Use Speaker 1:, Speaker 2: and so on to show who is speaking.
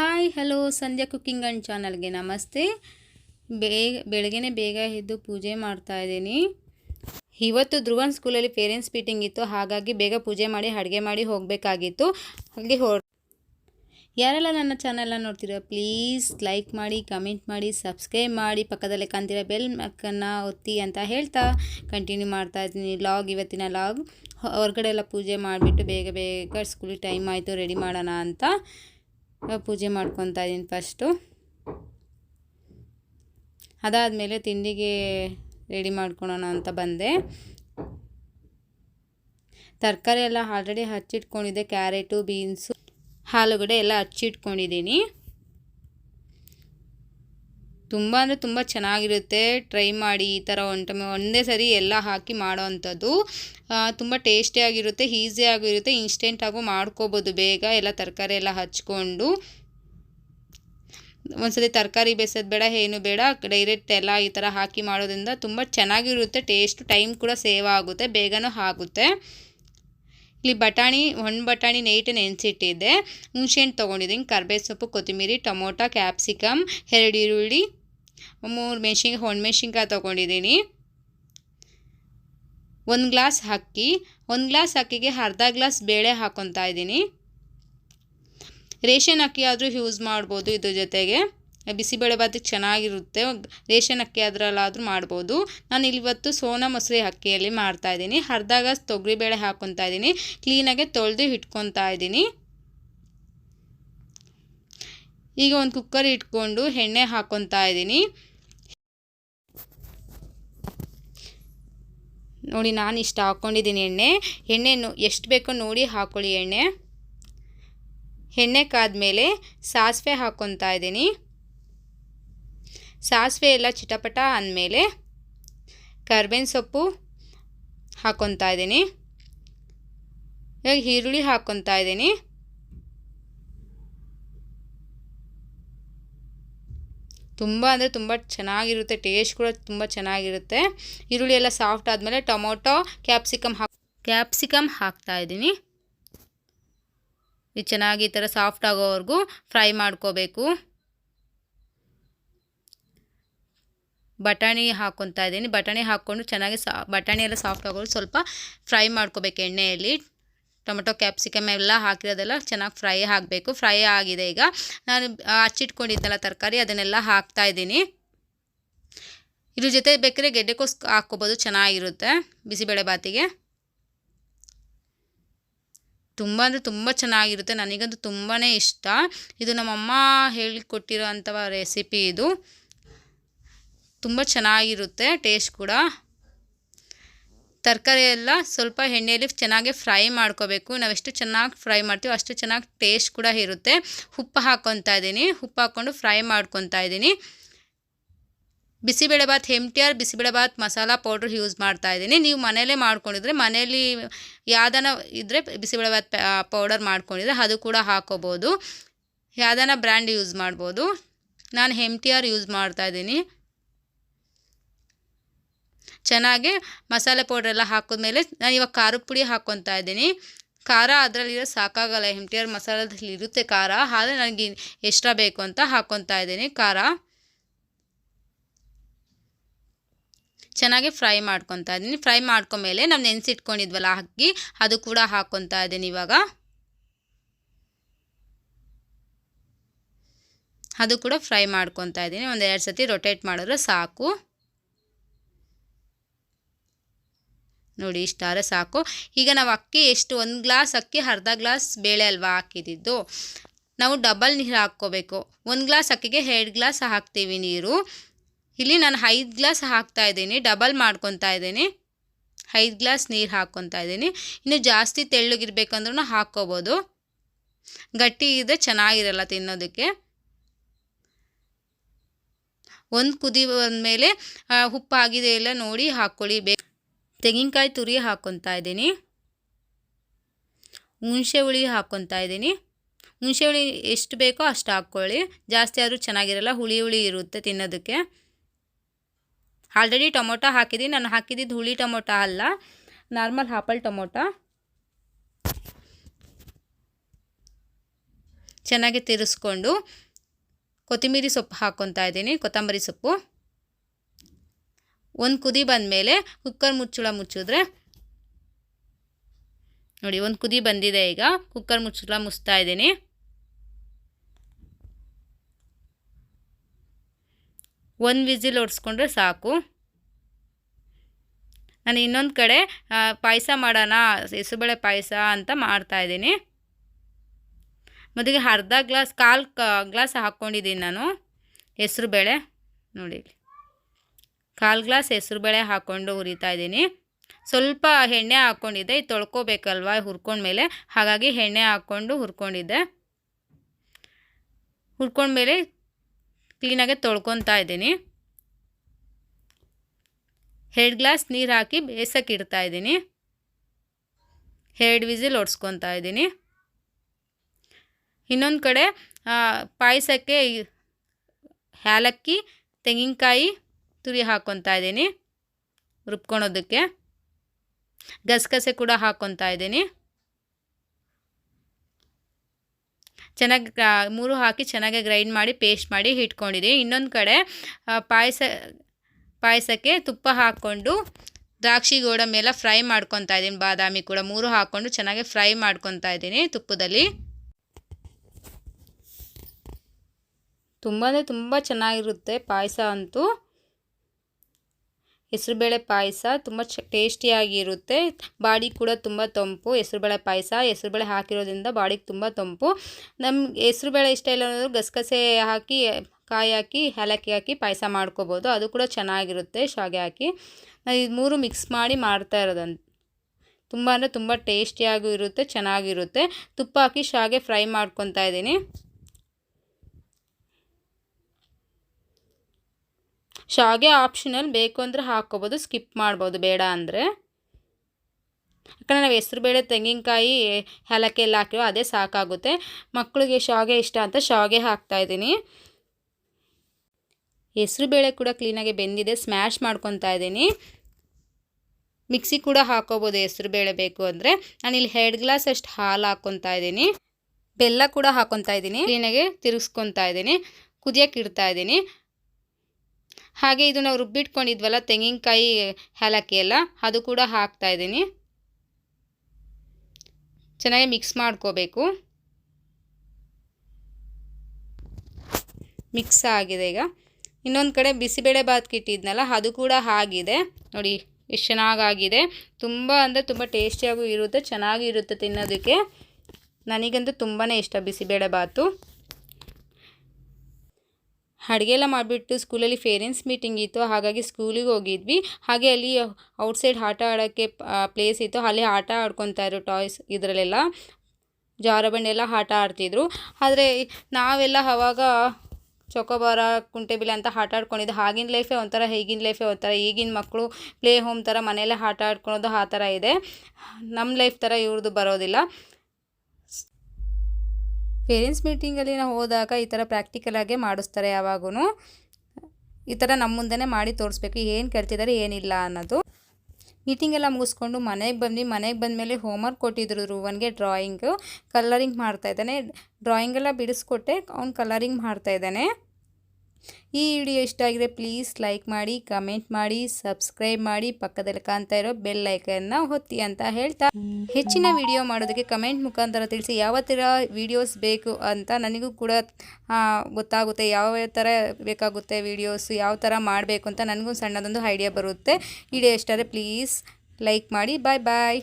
Speaker 1: Hi, hello, Sandhya cooking and ಚಾನಲ್ಗೆ ನಮಸ್ತೆ. ಬೇಗ ಬೆಳಗ್ಗೆನೇ ಬೇಗ ಎದ್ದು ಪೂಜೆ ಮಾಡ್ತಾ ಇದ್ದೀನಿ. ಇವತ್ತು ಧ್ರುವನ್ ಸ್ಕೂಲಲ್ಲಿ ಪೇರೆಂಟ್ಸ್ ಮೀಟಿಂಗ್ ಇತ್ತು, ಹಾಗಾಗಿ ಬೇಗ ಪೂಜೆ ಮಾಡಿ, ಅಡುಗೆ ಮಾಡಿ ಹೋಗಬೇಕಾಗಿತ್ತು. ಹಾಗೆ ಹೋ ಯಾರೆಲ್ಲ ನನ್ನ ಚಾನಲ್ನ ನೋಡ್ತಿರೋ ಪ್ಲೀಸ್ ಲೈಕ್ ಮಾಡಿ ಕಮೆಂಟ್ ಮಾಡಿ ಸಬ್ಸ್ಕ್ರೈಬ್ ಮಾಡಿ, ಪಕ್ಕದಲ್ಲೇ ಕಾಣ್ತಿರೋ ಬೆಲ್ ಮಕ್ಕನ್ನು ಒತ್ತಿ ಅಂತ ಹೇಳ್ತಾ ಕಂಟಿನ್ಯೂ ಮಾಡ್ತಾ ಇದ್ದೀನಿ. ಲಾಗ್ ಇವತ್ತಿನ ಲಾಗ್ ಹೊರಗಡೆ ಎಲ್ಲ ಪೂಜೆ ಮಾಡಿಬಿಟ್ಟು ಬೇಗ ಬೇಗ ಸ್ಕೂಲಿಗೆ ಟೈಮ್ ಆಯಿತು ರೆಡಿ ಮಾಡೋಣ ಅಂತ. ಪೂಜೆ ಮಾಡ್ಕೊತಾ ಇದ್ದೀನಿ ಫಸ್ಟು ಅದಾದಮೇಲೆ ತಿಂಡಿಗೆ ರೆಡಿ ಮಾಡ್ಕೊಳೋಣ ಅಂತ ಬಂದೆ. ತರಕಾರಿ ಎಲ್ಲ ಆಲ್ರೆಡಿ ಹಚ್ಚಿಟ್ಕೊಂಡಿದ್ದೆ ಕ್ಯಾರೆಟು ಬೀನ್ಸು ಆಲೂಗಡ್ಡೆ ಎಲ್ಲ ಹಚ್ಚಿಟ್ಕೊಂಡಿದ್ದೀನಿ. ತುಂಬ ಅಂದರೆ ತುಂಬ ಚೆನ್ನಾಗಿರುತ್ತೆ. ಟ್ರೈ ಮಾಡಿ ಈ ಥರ ಒಂಟ ಒಂದೇ ಸರಿ ಎಲ್ಲ ಹಾಕಿ ಮಾಡೋ ಅಂಥದ್ದು. ತುಂಬ ಟೇಸ್ಟಿಯಾಗಿರುತ್ತೆ ಈಸಿಯಾಗಿರುತ್ತೆ ಇನ್ಸ್ಟೆಂಟಾಗೂ ಮಾಡ್ಕೋಬೋದು ಬೇಗ. ಎಲ್ಲ ತರಕಾರಿ ಎಲ್ಲ ಹಚ್ಕೊಂಡು. ಒಂದ್ಸತಿ ತರಕಾರಿ ಬೇಯಿಸೋದು ಬೇಡ, ಏನು ಬೇಡ. ಡೈರೆಕ್ಟ್ ಎಲ್ಲ ಈ ಥರ ಹಾಕಿ ಮಾಡೋದ್ರಿಂದ ತುಂಬ ಚೆನ್ನಾಗಿರುತ್ತೆ ಟೇಸ್ಟು ಟೈಮ್ ಕೂಡ ಸೇವ್ ಆಗುತ್ತೆ, ಬೇಗನೂ ಆಗುತ್ತೆ. ಇಲ್ಲಿ ಬಟಾಣಿ ಒಣ ಬಟಾಣಿ ನೈಟ್ ನೆನೆಸಿಟ್ಟಿದ್ದೆ. ಹುಣ್ಸೆಹಣ್ಣು ತೊಗೊಂಡಿದ್ದೀನಿ ಕರ್ಬೇವು ಸೊಪ್ಪು ಕೊತ್ತಂಬರಿ ಟೊಮೊಟೊ ಕ್ಯಾಪ್ಸಿಕಮ್ ಎರಡು ಈರುಳ್ಳಿ. ಮೂರು ಮೆಣಸಿನ್ಕಾಯಿ ಒಣಮೆಣ್ಸಿನ್ಕಾಯಿ ತೊಗೊಂಡಿದ್ದೀನಿ. ಒಂದು ಗ್ಲಾಸ್ ಅಕ್ಕಿ, ಒಂದು ಗ್ಲಾಸ್ ಅಕ್ಕಿಗೆ ಅರ್ಧ ಗ್ಲಾಸ್ ಬೇಳೆ ಹಾಕ್ಕೊತಾ ಇದ್ದೀನಿ. ರೇಷನ್ ಅಕ್ಕಿ ಆದರೂ ಯೂಸ್ ಮಾಡ್ಬೋದು ಇದ್ರ ಜೊತೆಗೆ. ಬಿಸಿಬೇಳೆ ಭಾತಿಗೆ ಚೆನ್ನಾಗಿರುತ್ತೆ, ರೇಷನ್ ಅಕ್ಕಿ ಅದರಲ್ಲಾದರೂ ಮಾಡ್ಬೋದು. ನಾನು ಇವತ್ತು ಸೋನಾ ಮೊಸರಿ ಅಕ್ಕಿಯಲ್ಲಿ ಮಾಡ್ತಾಯಿದ್ದೀನಿ ಅರ್ಧ ಗ್ಲಾಸ್ ತೊಗರಿಬೇಳೆ ಹಾಕ್ಕೊತಾ ಇದ್ದೀನಿ. ಕ್ಲೀನಾಗೆ ತೊಳೆದು ಇಟ್ಕೊತಾ ಇದ್ದೀನಿ. ಈಗ ಒಂದು ಕುಕ್ಕರ್ ಇಟ್ಕೊಂಡು ಎಣ್ಣೆ ಹಾಕ್ಕೊತಾ ಇದ್ದೀನಿ. ನೋಡಿ, ನಾನು ಇಷ್ಟು ಹಾಕ್ಕೊಂಡಿದ್ದೀನಿ ಎಣ್ಣೆ. ಎಣ್ಣೆ ಎಷ್ಟು ಬೇಕೋ ನೋಡಿ ಹಾಕ್ಕೊಳ್ಳಿ ಎಣ್ಣೆ. ಎಣ್ಣೆ ಕಾದ್ಮೇಲೆ ಸಾಸಿವೆ ಹಾಕ್ಕೊತಾ ಇದ್ದೀನಿ. ಸಾಸಿವೆ ಎಲ್ಲ ಚಿಟಪಟ ಅಂದಮೇಲೆ ಕರ್ಬೇವಿನ ಸೊಪ್ಪು ಹಾಕ್ಕೊತಾ ಇದ್ದೀನಿ. ಈಗ ಈರುಳ್ಳಿ ಹಾಕ್ಕೊತಾ ಇದ್ದೀನಿ. ತುಂಬ ಅಂದರೆ ತುಂಬ ಚೆನ್ನಾಗಿರುತ್ತೆ ಟೇಸ್ಟ್ ಕೂಡ ತುಂಬ ಚೆನ್ನಾಗಿರುತ್ತೆ. ಈರುಳ್ಳಿ ಎಲ್ಲ ಸಾಫ್ಟ್ ಆದಮೇಲೆ ಟೊಮೊಟೊ ಕ್ಯಾಪ್ಸಿಕಮ್ ಹಾಕ್ ಕ್ಯಾಪ್ಸಿಕಮ್ ಹಾಕ್ತಾ ಇದ್ದೀನಿ. ಇದು ಚೆನ್ನಾಗಿ ಈ ಥರ ಸಾಫ್ಟ್ ಆಗೋವರೆಗೂ ಫ್ರೈ ಮಾಡ್ಕೋಬೇಕು. ಬಟಾಣಿ ಹಾಕ್ಕೊತಾ ಇದ್ದೀನಿ. ಬಟಾಣಿ ಹಾಕ್ಕೊಂಡು ಚೆನ್ನಾಗಿ ಸಾ, ಬಟಾಣಿ ಎಲ್ಲ ಸಾಫ್ಟ್ ಆಗೋದು ಸ್ವಲ್ಪ ಫ್ರೈ ಮಾಡ್ಕೋಬೇಕು ಎಣ್ಣೆಯಲ್ಲಿ. ಟೊಮೆಟೊ, ಕ್ಯಾಪ್ಸಿಕಮ್ ಎಲ್ಲ ಹಾಕಿರೋದೆಲ್ಲ ಚೆನ್ನಾಗಿ ಫ್ರೈ ಆಗಬೇಕು. ಫ್ರೈ ಆಗಿದೆ ಈಗ. ನಾನು ಹಚ್ಚಿಟ್ಕೊಂಡಿದ್ದಲ್ಲ ತರಕಾರಿ ಅದನ್ನೆಲ್ಲ ಹಾಕ್ತಾ ಇದ್ದೀನಿ. ಇದ್ರ ಜೊತೆ ಬೇಕಾದ್ರೆ ಗೆಡ್ಡೆಕೋಸ್ ಹಾಕ್ಕೋಬೋದು, ಚೆನ್ನಾಗಿರುತ್ತೆ ಬಿಸಿಬೇಳೆ ಬಾತಿಗೆ. ತುಂಬ ಅಂದರೆ ತುಂಬ ಚೆನ್ನಾಗಿರುತ್ತೆ, ನನಗಂತೂ ತುಂಬಾ ಇಷ್ಟ. ಇದು ನಮ್ಮಮ್ಮ ಹೇಳಿಕೊಟ್ಟಿರೋ ಅಂಥ ರೆಸಿಪಿ ಇದು. ತುಂಬ ಚೆನ್ನಾಗಿರುತ್ತೆ, ಟೇಸ್ಟ್ ಕೂಡ. ತರಕಾರಿ ಎಲ್ಲ ಸ್ವಲ್ಪ ಎಣ್ಣೆಯಲ್ಲಿ ಚೆನ್ನಾಗಿ ಫ್ರೈ ಮಾಡ್ಕೋಬೇಕು. ನಾವೆಷ್ಟು ಚೆನ್ನಾಗಿ ಫ್ರೈ ಮಾಡ್ತೀವೋ ಅಷ್ಟು ಚೆನ್ನಾಗಿ ಟೇಸ್ಟ್ ಕೂಡ ಇರುತ್ತೆ. ಉಪ್ಪು ಹಾಕ್ಕೊತಾ ಇದ್ದೀನಿ. ಉಪ್ಪು ಹಾಕ್ಕೊಂಡು ಫ್ರೈ ಮಾಡ್ಕೊತಾ ಇದ್ದೀನಿ. Bisibelebath or bisibelebath masala powder use ಮಾಡ್ತಾ ಇದ್ದೀನಿ. ನೀವು ಮನೆಯಲ್ಲೇ ಮಾಡ್ಕೊಂಡಿದ್ರೆ ಮನೆಯಲ್ಲಿ ಯಾವ್ದಾನ ಇದ್ದರೆ ಬಿಸಿಬೇಳೆಭಾತ್ ಪೌಡರ್ ಮಾಡ್ಕೊಂಡಿದ್ರೆ ಅದು ಕೂಡ ಹಾಕೋಬೋದು. ಯಾವ್ದಾನ ಬ್ರ್ಯಾಂಡ್ ಯೂಸ್ ಮಾಡ್ಬೋದು. ನಾನು ಆರ್ ಯೂಸ್ ಮಾಡ್ತಾಯಿದ್ದೀನಿ ಚೆನ್ನಾಗಿ ಮಸಾಲೆ ಪೌಡ್ರೆಲ್ಲ ಹಾಕಿದ್ಮೇಲೆ ನಾನು ಇವಾಗ ಖಾರದ ಪುಡಿ ಹಾಕ್ಕೊತಾ ಇದ್ದೀನಿ. ಖಾರ ಅದರಲ್ಲಿರೋ ಸಾಕಾಗಲ್ಲ ಎಂ ಟಿ ಆರ್ ಮಸಾಲದಲ್ಲಿ ಇರುತ್ತೆ ಖಾರ, ಆದರೆ ನನಗೆ ಎಕ್ಸ್ಟ್ರಾ ಬೇಕು ಅಂತ ಹಾಕ್ಕೊತಾ ಇದ್ದೀನಿ ಖಾರ. ಚೆನ್ನಾಗಿ ಫ್ರೈ ಮಾಡ್ಕೊತಾ ಇದ್ದೀನಿ. ಫ್ರೈ ಮಾಡ್ಕೊಂಡ್ಮೇಲೆ ನಾವು ನೆನೆಸಿಟ್ಕೊಂಡಿದ್ವಲ್ಲ ಅಕ್ಕಿ, ಅದು ಕೂಡ ಹಾಕ್ಕೊತಾ ಇದ್ದೀನಿ ಇವಾಗ. ಅದು ಕೂಡ ಫ್ರೈ ಮಾಡ್ಕೊತಾ ಇದ್ದೀನಿ. ಒಂದು ಎರಡು ಸತಿ ರೊಟೇಟ್ ಮಾಡಿದ್ರೆ ಸಾಕು. ನೋಡಿ ಇಷ್ಟಾರೆ ಸಾಕು. ಈಗ ನಾವು ಅಕ್ಕಿ ಎಷ್ಟು, ಒಂದು ಗ್ಲಾಸ್ ಅಕ್ಕಿ, ಅರ್ಧ ಗ್ಲಾಸ್ ಬೇಳೆ ಅಲ್ವಾ ಹಾಕಿದ್ದು ನಾವು ಡಬಲ್ ನೀರು ಹಾಕ್ಕೋಬೇಕು. ಒಂದು ಗ್ಲಾಸ್ ಅಕ್ಕಿಗೆ ಎರಡು ಗ್ಲಾಸ್ ಹಾಕ್ತೀವಿ ನೀರು. ಇಲ್ಲಿ ನಾನು ಐದು ಗ್ಲಾಸ್ ಹಾಕ್ತಾ ಇದ್ದೀನಿ, ಡಬಲ್ ಮಾಡ್ಕೊತಾ ಇದ್ದೀನಿ. ಐದು ಗ್ಲಾಸ್ ನೀರು ಹಾಕ್ಕೊತಾ ಇದ್ದೀನಿ. ಇನ್ನು ಜಾಸ್ತಿ ತೆಳ್ಳಗಿರ್ಬೇಕಂದ್ರೂ ಹಾಕ್ಕೋಬೋದು. ಗಟ್ಟಿ ಇದೆ ಚೆನ್ನಾಗಿರಲ್ಲ ತಿನ್ನೋದಕ್ಕೆ. ಒಂದು ಕುದಿ ಬಂದಮೇಲೆ ಉಪ್ಪು ಆಗಿದೆ ಇಲ್ಲ ನೋಡಿ ಹಾಕ್ಕೊಳ್ಳಿ ಬೇಕು ತೆಂಗಿನಕಾಯಿ ತುರಿ ಹಾಕ್ಕೊತಾ ಇದ್ದೀನಿ. ಹುಣಸೆ ಹುಳಿ ಹಾಕ್ಕೊತಾ ಇದ್ದೀನಿ. ಹುಣಸೆ ಹುಳಿ ಎಷ್ಟು ಬೇಕೋ ಅಷ್ಟು ಹಾಕ್ಕೊಳ್ಳಿ. ಜಾಸ್ತಿ ಆದರೂ ಚೆನ್ನಾಗಿರಲ್ಲ, ಹುಳಿ ಹುಳಿ ಇರುತ್ತೆ ತಿನ್ನೋದಕ್ಕೆ. ಆಲ್ರೆಡಿ ಟೊಮೊಟೊ ಹಾಕಿದ್ದೀನಿ. ನಾನು ಹಾಕಿದ್ದಿದ್ದು ಹುಳಿ ಟೊಮೊಟೊ ಅಲ್ಲ, ನಾರ್ಮಲ್ ಹಾಪಲ್ ಟೊಮೊಟೊ. ಚೆನ್ನಾಗಿ ತಿರ್ಸ್ಕೊಂಡು ಕೊತ್ತಂಬರಿ ಸೊಪ್ಪು ಹಾಕ್ಕೊತಾ ಇದ್ದೀನಿ, ಕೊತ್ತಂಬರಿ ಸೊಪ್ಪು. ಒಂದು ಕುದಿ ಬಂದಮೇಲೆ ಕುಕ್ಕರ್ ಮುಚ್ಚಳ ಮುಚ್ಚಿದ್ರೆ, ನೋಡಿ ಒಂದು ಕುದಿ ಬಂದಿದೆ ಈಗ, ಕುಕ್ಕರ್ ಮುಚ್ಚಳ ಮುಚ್ತಾ ಇದ್ದೀನಿ. ಒಂದು ವಿಸಿಲ್ ಹೊಡ್ಸ್ಕೊಂಡ್ರೆ ಸಾಕು. ನಾನು ಇನ್ನೊಂದು ಕಡೆ ಪಾಯಸ ಮಾಡೋಣ, ಹೆಸರುಬೇಳೆ ಪಾಯಸ ಅಂತ ಮಾಡ್ತಾಯಿದ್ದೀನಿ ಮೊದಲಿಗೆ ಅರ್ಧ ಗ್ಲಾಸ್, ಕಾಲು ಗ್ಲಾಸ್ ಹಾಕ್ಕೊಂಡಿದ್ದೀನಿ ನಾನು, ಹೆಸರುಬೇಳೆ, ನೋಡಿ ಕಾಲು ಗ್ಲಾಸ್ ಹೆಸರುಬೇಳೆ ಹಾಕ್ಕೊಂಡು ಹುರಿತಾ ಇದ್ದೀನಿ. ಸ್ವಲ್ಪ ಎಣ್ಣೆ ಹಾಕ್ಕೊಂಡಿದ್ದೆ ಇದು ತೊಳ್ಕೊಬೇಕಲ್ವ ಹುರ್ಕೊಂಡ್ಮೇಲೆ ಹಾಗಾಗಿ ಎಣ್ಣೆ ಹಾಕ್ಕೊಂಡು ಹುರ್ಕೊಂಡಿದ್ದೆ. ಹುರ್ಕೊಂಡ್ಮೇಲೆ ಕ್ಲೀನಾಗೆ ತೊಳ್ಕೊತಾ ಇದ್ದೀನಿ. ಎರಡು ಗ್ಲಾಸ್ ನೀರು ಹಾಕಿ ಬೇಸಕ್ಕೆ ಇಡ್ತಾ ಇದ್ದೀನಿ. ಎರಡು ವಿಸಿಲ್ ಒಡ್ಸ್ಕೊತಾ ಇದ್ದೀನಿ. ಇನ್ನೊಂದು ಕಡೆ ಪಾಯಸಕ್ಕೆ ಏಲಕ್ಕಿ, ತೆಂಗಿನಕಾಯಿ ತುರಿ ಹಾಕ್ಕೊತಾ ಇದ್ದೀನಿ. ರುಬ್ಕೊಳೋದಕ್ಕೆ. ಗಸಗಸೆ ಕೂಡ ಹಾಕ್ಕೊತಾ ಇದ್ದೀನಿ. ಚೆನ್ನಾಗಿ ಮೂರು ಹಾಕಿ ಚೆನ್ನಾಗಿ ಗ್ರೈಂಡ್ ಮಾಡಿ ಪೇಸ್ಟ್ ಮಾಡಿ ಇಟ್ಕೊಂಡಿದ್ದೀನಿ. ಇನ್ನೊಂದು ಕಡೆ ಪಾಯಸ, ಪಾಯಸಕ್ಕೆ ತುಪ್ಪ ಹಾಕ್ಕೊಂಡು ದ್ರಾಕ್ಷಿ ಗೋಡಂಬಿ ಮೇಲೆ ಫ್ರೈ ಮಾಡ್ಕೊತಾ ಇದ್ದೀನಿ. ಬಾದಾಮಿ ಕೂಡ ಮೂರು ಹಾಕ್ಕೊಂಡು ಚೆನ್ನಾಗಿ ಫ್ರೈ ಮಾಡ್ಕೊತಾ ಇದ್ದೀನಿ ತುಪ್ಪದಲ್ಲಿ. ತುಂಬಾ ತುಂಬ ಚೆನ್ನಾಗಿರುತ್ತೆ ಪಾಯಸ ಅಂತೂ. ಹೆಸರುಬೇಳೆ ಪಾಯಸ ತುಂಬ ಚ, ಟೇಸ್ಟಿಯಾಗಿರುತ್ತೆ. ಬಾಡಿ ಕೂಡ ತುಂಬ ತಂಪು. ಹೆಸರುಬೇಳೆ ಪಾಯಸ ಹೆಸರುಬೇಳೆ ಹಾಕಿರೋದ್ರಿಂದ ಬಾಡಿಗೆ ತುಂಬ ತಂಪು. ನಮ್ಗೆ ಹೆಸರುಬೇಳೆ ಇಷ್ಟ ಇಲ್ಲ ಅನ್ನೋದು ಗಸಗಸೆ ಹಾಕಿ, ಕಾಯಿ ಹಾಕಿ, ಏಲಕ್ಕಿ ಹಾಕಿ ಪಾಯಸ ಮಾಡ್ಕೋಬೋದು. ಅದು ಕೂಡ ಚೆನ್ನಾಗಿರುತ್ತೆ ಶಾವಿಗೆ ಹಾಕಿ. ನಾನು ಇದು ಮೂರು ಮಿಕ್ಸ್ ಮಾಡಿ ಮಾಡ್ತಾ ಇರೋದಂತ ತುಂಬ ಅಂದರೆ ತುಂಬ ಟೇಸ್ಟಿಯಾಗೂ ಇರುತ್ತೆ, ಚೆನ್ನಾಗಿರುತ್ತೆ. ತುಪ್ಪ ಹಾಕಿ ಶಾವಿಗೆ ಫ್ರೈ ಮಾಡ್ಕೊತಾ ಇದ್ದೀನಿ. ಶಾಗೆ ಆಪ್ಷನಲ್ ಬೇಕು ಅಂದರೆ ಹಾಕ್ಕೋಬೋದು ಸ್ಕಿಪ್ ಮಾಡ್ಬೋದು, ಬೇಡ ಅಂದರೆ. ಯಾಕಂದರೆ ನಾವು ಹೆಸ್ರು ಬೇಳೆ, ತೆಂಗಿನಕಾಯಿ, ಏಲಕ್ಕಿ ಎಲ್ಲ ಹಾಕಿರೋ ಅದೇ ಸಾಕಾಗುತ್ತೆ. ಮಕ್ಕಳಿಗೆ ಶಾವಿಗೆ ಇಷ್ಟ ಅಂತ ಶಾವಿಗೆ ಹಾಕ್ತಾಯಿದ್ದೀನಿ ಬೇಳೆ ಕೂಡ ಕ್ಲೀನಾಗಿ ಬೆಂದಿದೆ ಸ್ಮ್ಯಾಶ್ ಮಾಡ್ಕೊತಾ ಇದ್ದೀನಿ. ಮಿಕ್ಸಿ ಕೂಡ ಹಾಕೋಬೋದು ಹೆಸ್ರು ಬೇಳೆ ಬೇಕು ಅಂದರೆ. ನಾನಿಲ್ಲಿ ಎರಡು ಗ್ಲಾಸ್ ಅಷ್ಟು ಹಾಲು ಹಾಕ್ಕೊತಾ ಇದ್ದೀನಿ. ಬೆಲ್ಲ ಕೂಡ ಹಾಕ್ಕೊತಾ ಇದ್ದೀನಿ ಕ್ಲೀನಾಗಿ ತಿರುಗಿಸ್ಕೊತಾ ಇದ್ದೀನಿ. ಕುದಿಯೋಕೆ ಇಡ್ತಾ ಇದ್ದೀನಿ. ಹಾಗೆ ಇದು ನಾವು ರುಬ್ಬಿಟ್ಕೊಂಡಿದ್ವಲ್ಲ ತೆಂಗಿನಕಾಯಿ ಏಲಕ್ಕಿ ಎಲ್ಲ, ಅದು ಕೂಡ ಹಾಕ್ತಾ ಇದ್ದೀನಿ. ಚೆನ್ನಾಗಿ ಮಿಕ್ಸ್ ಮಾಡ್ಕೋಬೇಕು. ಮಿಕ್ಸ್ ಆಗಿದೆ ಈಗ. ಇನ್ನೊಂದು ಕಡೆ ಬಿಸಿಬೇಳೆ ಬಾತ್ಗೆ ಅದು ಕೂಡ ಆಗಿದೆ. ನೋಡಿ, ಎಷ್ಟು ಚೆನ್ನಾಗಾಗಿದೆ. ತುಂಬ ಅಂದರೆ ತುಂಬ ಟೇಸ್ಟಿಯಾಗೂ ಇರುತ್ತೆ ಚೆನ್ನಾಗಿರುತ್ತೆ ತಿನ್ನೋದಕ್ಕೆ. ನನಗಂತೂ ತುಂಬಾ ಇಷ್ಟ ಬಿಸಿಬೇಳೆ ಬಾತು. ಅಡುಗೆ ಎಲ್ಲ ಮಾಡಿಬಿಟ್ಟು ಸ್ಕೂಲಲ್ಲಿ ಪೇರೆಂಟ್ಸ್ ಮೀಟಿಂಗ್ ಇತ್ತು, ಹಾಗಾಗಿ ಸ್ಕೂಲಿಗೆ ಹೋಗಿದ್ವಿ. ಹಾಗೆ ಅಲ್ಲಿ ಔಟ್ಸೈಡ್ ಆಟ ಆಡೋಕ್ಕೆ ಪ್ಲೇಸ್ ಇತ್ತು. ಅಲ್ಲಿ ಆಟ ಆಡ್ಕೊತಾರು ಟಾಯ್ಸ್ ಇದರಲ್ಲೆಲ್ಲ. ಜಾರಬಂಡಿ ಆಟ ಆಡ್ತಿದ್ರು. ಆದರೆ ನಾವೆಲ್ಲ ಆವಾಗ ಚೊಕೊಬಾರ ಕುಂಟೆಬಿಲೆ ಅಂತ ಆಟ ಆಡ್ಕೊಂಡಿದ್ದು. ಆಗಿನ ಲೈಫೇ ಒಂಥರ, ಈಗಿನ ಲೈಫೇ ಒಂಥರ, ಈಗಿನ ಮಕ್ಕಳು ಪ್ಲೇ ಹೋಮ್ ಥರ ಮನೆಯಲ್ಲೇ ಆಟ ಆಡ್ಕೊಳೋದು ಆ ಥರ ಇದೆ. ನಮ್ಮ ಲೈಫ್ ಥರ ಇವ್ರದ್ದು ಬರೋದಿಲ್ಲ. ಪೇರೆಂಟ್ಸ್ ಮೀಟಿಂಗಲ್ಲಿ ನಾವು ಹೋದಾಗ ಈ ಥರ ಪ್ರಾಕ್ಟಿಕಲಾಗೆ ಮಾಡಿಸ್ತಾರೆ ಯಾವಾಗೂ ಈ ಥರ ನಮ್ಮ ಮುಂದೆನೇ ಮಾಡಿ ತೋರಿಸ್ಬೇಕು. ಏನು ಕೇಳ್ತಿದ್ದಾರೆ ಏನಿಲ್ಲ ಅನ್ನೋದು. ಮೀಟಿಂಗ್ ಎಲ್ಲ ಮುಗಿಸ್ಕೊಂಡು ಮನೆಗೆ ಬಂದು ಮನೆಗೆ ಬಂದಮೇಲೆ ಹೋಮ್ವರ್ಕ್ ಕೊಟ್ಟಿದ್ರು ರೂವನ್ಗೆ ಡ್ರಾಯಿಂಗು ಕಲರಿಂಗ್ ಮಾಡ್ತಾಯಿದ್ದಾನೆ ಡ್ರಾಯಿಂಗೆಲ್ಲ ಬಿಡಿಸ್ಕೊಟ್ಟೆ. ಅವ್ನು ಕಲರಿಂಗ್ ಮಾಡ್ತಾಯಿದ್ದಾನೆ ಈ ವಿಡಿಯೋ ಇಷ್ಟ ಆಗಿದೆ ಪ್ಲೀಸ್ ಲೈಕ್ ಮಾಡಿ, ಕಮೆಂಟ್ ಮಾಡಿ, ಸಬ್ಸ್ಕ್ರೈಬ್ ಮಾಡಿ, ಪಕ್ಕದಲ್ಲಿ ಕಾಣ್ತಾ ಇರೋ ಬೆಲ್ ಐಕನ್ನ ಹೊತ್ತಿ ಅಂತ ಹೇಳ್ತಾ. ಹೆಚ್ಚಿನ ವಿಡಿಯೋ ಮಾಡೋದಕ್ಕೆ ಕಮೆಂಟ್ ಮುಖಾಂತರ ತಿಳಿಸಿ ಯಾವ ಥರ ವಿಡಿಯೋಸ್ ಬೇಕು ಅಂತ ನನಗೂ ಕೂಡ ಗೊತ್ತಾಗುತ್ತೆ ಯಾವ ಥರ ಬೇಕಾಗುತ್ತೆ ವಿಡಿಯೋಸ್, ಯಾವ ಥರ ಮಾಡಬೇಕು ಅಂತ ನನಗೂ ಸಣ್ಣದೊಂದು ಐಡಿಯಾ ಬರುತ್ತೆ. ವಿಡಿಯೋ ಇಷ್ಟ ಆದರೆ ಪ್ಲೀಸ್ ಲೈಕ್ ಮಾಡಿ, ಬಾಯ್ ಬಾಯ್.